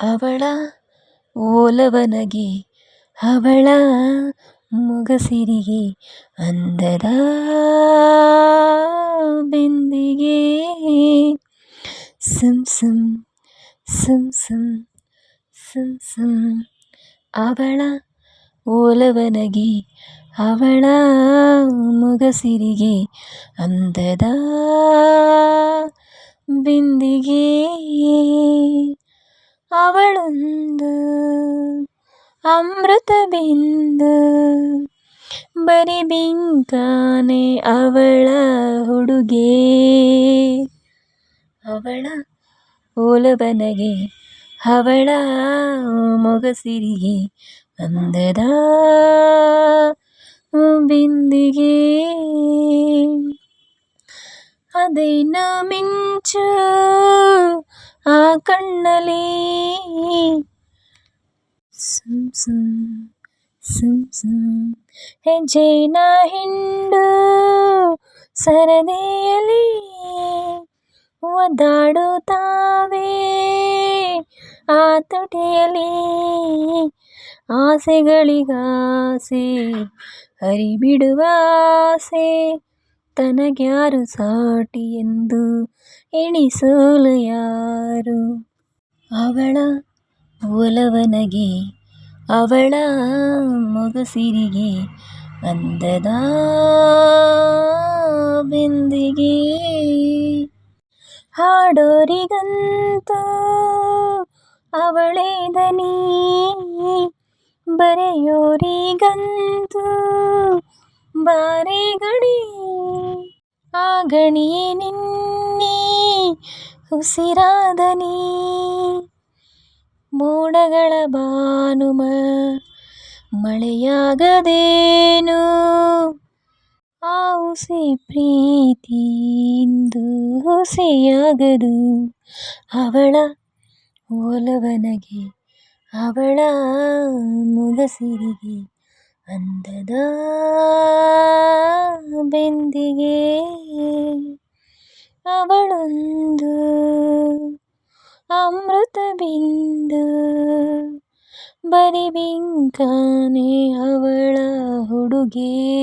ಅವಳ ಓಲವನಗೆ ಅವಳ ಮೊಗಸಿರಿಗೆ ಅಂದದ ಬಿಂದಿಗೆ ಸುಮ್ ಸುಮ್ ಸುಮ್ ಸುಮ್ ಸುಮ್ ಸುಮ್ ಅವಳ ಓಲವನಗೆ ಅವಳ ಮೊಗಸಿರಿಗೆ ಅಂದದ ಬಿಂದಿಗೆ ಅವಳೊಂದು ಅಮೃತ ಬಿಂದು ಬರೀ ಬಿಂಕಾನೆ ಅವಳ ಹುಡುಗೆ ಅವಳ ಓಲವನಗೆ ಅವಳ ಮೊಗಸಿರಿಗೆ ಅಂದದ ಬಿಂದಿಗೆ ಅದೇನೋ ಮಿಂಚು ಆ ಕಣ್ಣಲ್ಲಿ ಸುಮ್ ಸುಮ್ ಸುಮ್ ಸುಮ್ ಹೆಜ್ಜೆನ ಹಿಂಡು ಸರದಿಯಲ್ಲಿ ಒದ್ದಾಡುತ್ತಾವೆ ಆ ತುಟಿಯಲ್ಲಿ ಆಸೆಗಳಿಗಾಸೆ ಹರಿಬಿಡುವ ಆಸೆ ತನಗ್ಯಾರು ಸಾಟಿ ಎಂದು ಎಣಿಸಲು ಯಾರು? ಅವಳ ಒಲವನಗೆ, ಅವಳ ಮೊಗಸಿರಿಗೆ ಅಂದದ ಹಾಡೋರಿ ಹಾಡೋರಿಗಂತೂ ಅವಳೇ ದನಿ, ಬರೆಯೋರಿಗಂತೂ ಬಾರೆ ಗಣಿ ಆ ಗಣಿಯೇ ನಿನ್ನೆ ಉಸಿರಾದನಿ ಮೋಡಗಳ ಬಾನುಮ ಮಳೆಯಾಗದೇನು? ಆ ಹುಸಿ ಪ್ರೀತಿ ಇಂದು ಹುಸಿಯಾಗದು. ಅವಳ ಒಲವನಗೆ, ಅವಳ ಮುಗಸಿರಿಗೆ ಅಂದದ. ಬಿಂದಿಗೆ ಅವಳೊಂದು ಅಮೃತ ಬಿಂದು. ಬರಿಬಿಂಕಾನೆ ಅವಳ ಹುಡುಗೆ.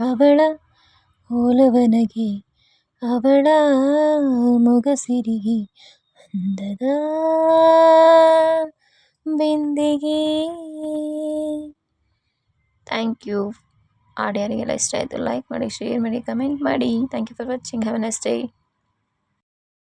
ಅವಳ ಓಲವನಗೆ ಅವಳ ಮೊಗಸಿರಿಗೆ ಅಂದದ ಬಿಂದಿಗೆ. ಥ್ಯಾಂಕ್ ಯು ಆಡಿಯೋರಿಗೆಲ್ಲ ಇಷ್ಟ ಆಯಿತು ಲೈಕ್ ಮಾಡಿ ಶೇರ್ ಮಾಡಿ ಕಮೆಂಟ್ ಮಾಡಿ. Thank you for watching have a next day